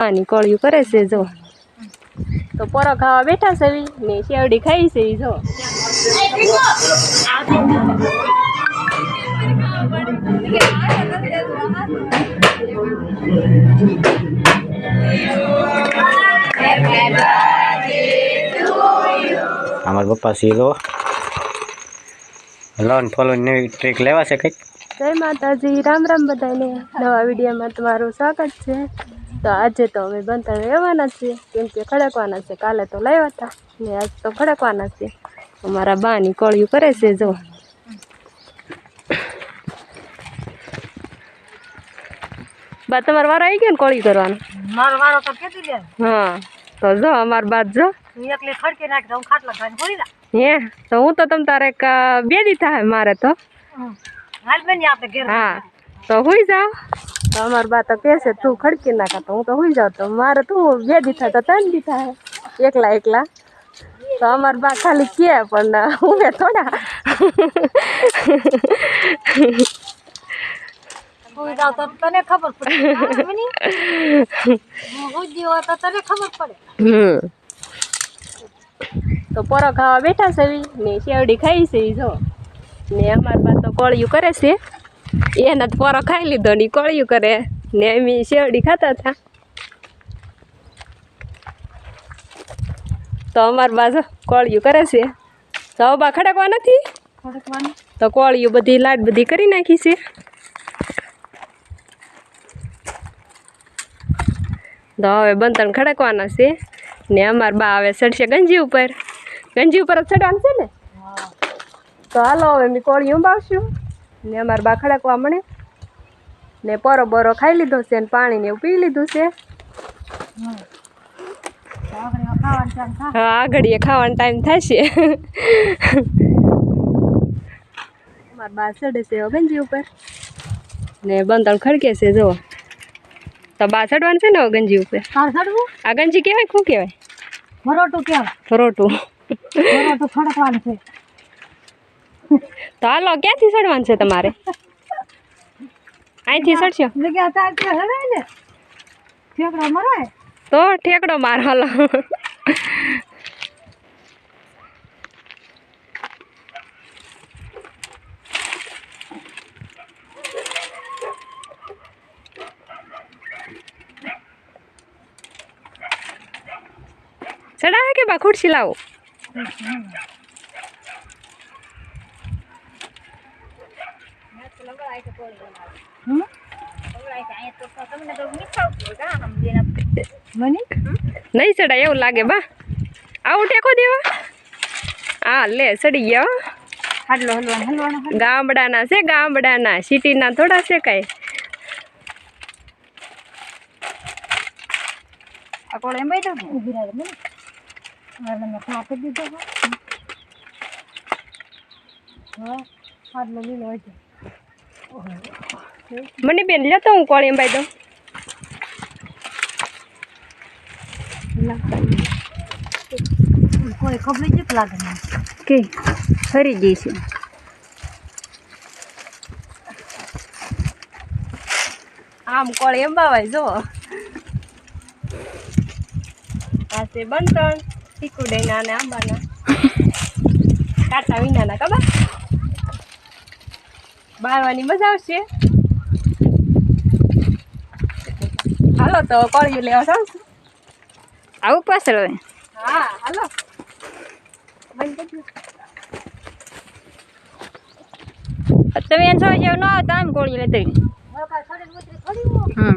પાણી કોળિયું કરે છે જો. તો પોરો ખાવા બેઠા છે ને શેવડી ખાઈ છે જો. અમારા પપ્પા સીધો લોન ફોલોન નવી ટ્રીક લેવા છે કંઈક? જય માતાજી. રામ રામ બધાને. નવા વિડીયોમાં તમારું સ્વાગત છે. તો આજે તો અમે બંધણ રહેવાના છીએ કેમ કે ખડકવાના છે. કાલે તો લાવ્યા હતા ને આજ તો ખડકવાના છે. અમારા બાની કોળિયું કરે છે જો. બા તમારો વારો આવી ગયો ને કોળી કરવાનો? મારો વારો તો કેતી લે. હા તો જો અમાર બાદ જો. એકલી ખડકી નાખી હું ખાટલા ખાઈને હોઈ જા. હે તો હું તો તમ તારે બે દી થાય મારે તો. હાલ બેન આપણે ઘેર. હા તો હોઈ જાવ અમાર બા તો કહે છે તું ખડકી નાખા તો હું તો હોઈ જાઉં. તો મારે તું બે દીઠા તો ત્રણ દીઠા એકલા એકલા. તો અમાર બા ખાલી કહે પણ હું થોડા તને ખબર પડે. હમ. તો પોરો ખાવા બેઠા છે ને શેવડી ખાઈ છે જો. ને અમાર બા તો કોળિયું કરે છે. એના પોરો ખાઈ લીધો ને કોળિયું કરે ને અમે શેવડી ખાતા હતા. તો અમાર બા જો કોળિયું કરે છે. તો બા ખડકવા નથી? તો કોળિયું બધી લાટ બધી કરી નાખી છે. તો હવે બંતણ ખડકવાના છે ને અમાર બા હવે ચડશે ગંજી ઉપર. ગંજી ઉપર જ ચડવાનું છે ને? તો હાલો હવે મેં કોળિયું ઉંબાવશું. ને અમારા બાખડા મળે. ને પરો બરો ખાઈ લીધો છે ને પાણી ને એવું પી લીધું છે. હા આગળ ખાવાનો ટાઈમ થશે. અમારા બા ચડે છે ગંજી ઉપર. ને બંતણ ખડકે છે જો તો બા ચડવાનું છે ને ગંજી ઉપર? આ ગંજી કહેવાય શું કહેવાય ભરોટું કેવાય. ફરોટું ભરોટું ખડકવાનું છે. તો હાલો ક્યાંથી સડવાનું છે તમારે? અહીંથી સડશો? તો ઠેકડો માર હાલો. ચડાવે કે બા ખુરશી લાવો હમ? મને નહીં ચડાય એવું લાગે બા આવું ટેકો દેવા. હા લે ચડી ગયા. હો. હાડલો હલવાનું હલવાનું ગામડાના છે ગામડાના. સિટીના થોડા છે કાંઈ. કોળ એમ બેઠો ને રહે મને હવે મેં ખા દીધો હા. હાડલો લીલો હોય છે. મને બેન લેતો હું કોળી ભાઈ દઉં. કોઈ ખબર જ લાગે કે? ફરી જઈશું આમ કોળી અંબાવાય જો આ તે બંતણ ટીકુડેના અને આંબાના. કાંટા વિનાના ખબર? બારવાની મજા આવશે. હાલો તો કોળિયું લેવા જાઉં છું. આવું પાછળ હા હાલો. તમે એમ સમજ ન આવતા આમ ગોળી લેતા હમ.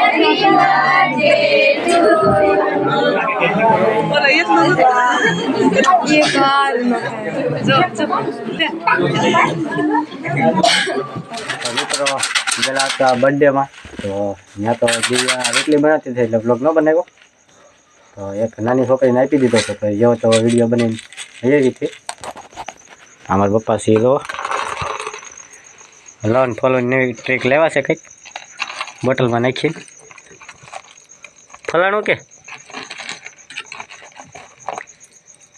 તો મિત્રો ગયેલા હતા બર્થડેમાં તો ત્યાં તો દિવ્યા રોટલી બનાવતી હતી એટલે બ્લોગ ન બનાવ્યો તો એક નાની છોકરીને આપી દીધો હતો તો જેવો તો વીડિયો બનીને લઈ હતી અમારા પપ્પા સીધો લોન ફોલો નવી ટ્રીક લેવાશે કંઈક બોટલમાં નાખીને ફલાણું કે?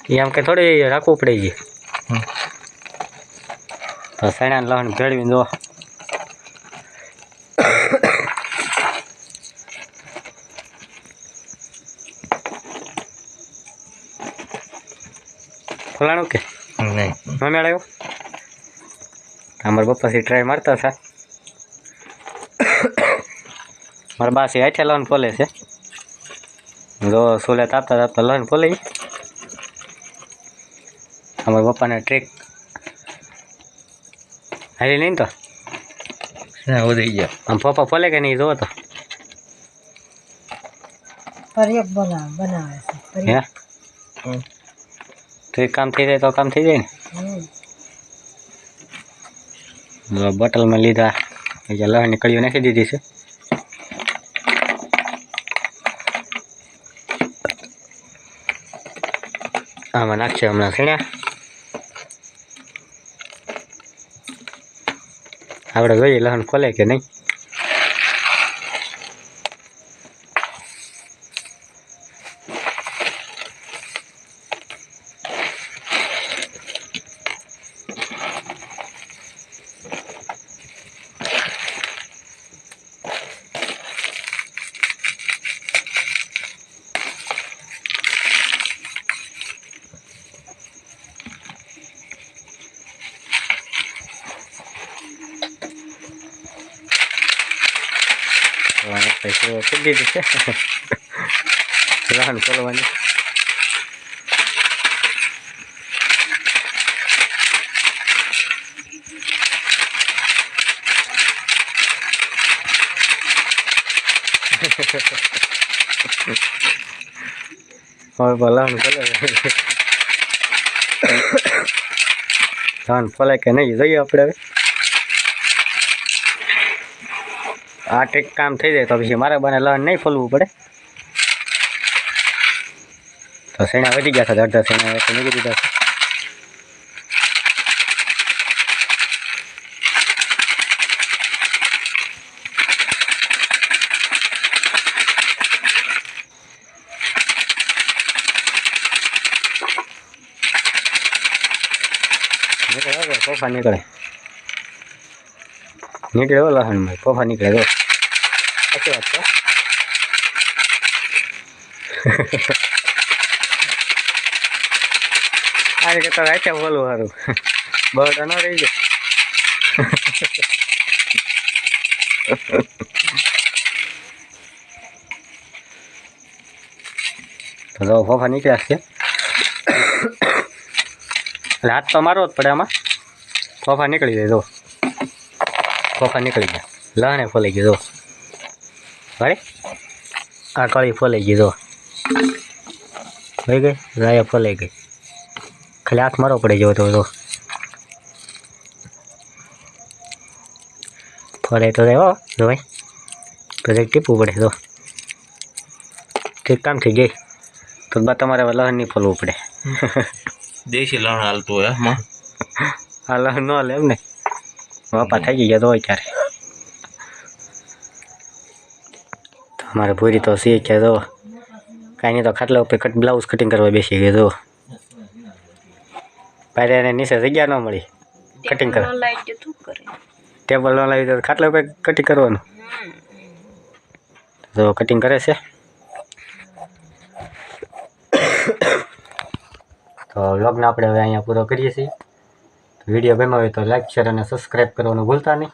એ આમ કે થોડી રાખવું પડે છે તો સણાને લહણ ભેળવી દો ફલાણું કે? નહીં. ન મેળવ્યો? અમારા પપ્પાથી ટ્રાય મારતા હતા. મારા બાસી હાથે લોન ખોલે છે. જો સોલે તાપતા તાપતા લઈને ફોલે અમારા પપ્પાને ટ્રેક હારી નહીં તો? ના વધી ગયા. આમ પપ્પા ફોલે કે નહીં જોવો તો? પર્યક બનાવે બનાવે છે હે. ટ્રીક કામ થઈ જાય તો કામ થઈ જાય ને. બોટલમાં લીધા. એ નીકળ્યું નાખી દીધી છે. આમાં નાખશે હમણાં સીણ્યા આપણે જોઈએ લહણ ખોલે કે નહીં તો અહીંયા પૈસો કરી દીધું છે? લહણ ખોલવાની હવે લહણ ખોલે લહણ ખોલે કે નહીં? જોઈએ આપણે હવે. આ ટ્રીક કામ થઈ જાય તો પછી મારે બને લહણ નહીં ફોલવું પડે. તો શેણા વધી ગયા છે, અડધા શેણા નીકળી દીધા છે. હવે નીકળે. નીકળે હો લહણમાં ફોફા નીકળે તો સાચી વાત છે. આ રીતે તો રાચે બોલું સારું. બરોડા ન રહી જાય. તો ફોફા નીકળ્યા છે. હાથ તો મારવો જ પડે આમાં. ફોફા નીકળી જાય જો. ફોફા નીકળી ગયા. લાણે ફોલાઈ ગયો અરે આ કળી ફોલાઈ ગઈ જો. થઈ ગઈ? રાયા ફોલાઈ ગઈ. ખાલી હાથ મારવો પડે જેવો તો ફોલાય તો રહ્યો જો ભાઈ. પછી ટીપવું પડે તો ઠીક કામ થઈ ગઈ તો બા તમારે લહન લહણ નહીં ફોલવું પડે. દેશી લણ હાલતું હોય આ લહણ ન હાલે એમ ને. બાપા થઈ ગયા તો હોય ક્યારે તો અમારે ભૂરી તો સી કે તો કાંઈ નહીં તો ખાટલા ઉપર કટ બ્લાઉઝ કટિંગ કરવા બેસી ગયો તો. પહેલાં એને નીચે જગ્યા ન મળી. કટિંગ કરવા. ટેબલ ન લાવી તો ખાટલા ઉપર કટિંગ કરવાનું. તો કટિંગ કરે છે. તો લગ્ન આપણે હવે અહીંયા પૂરો કરીએ છીએ. વીડિયો ગમ્યો હોય તો લાઈક શેર અને સબસ્ક્રાઈબ કરવાનું ભૂલતા નહીં.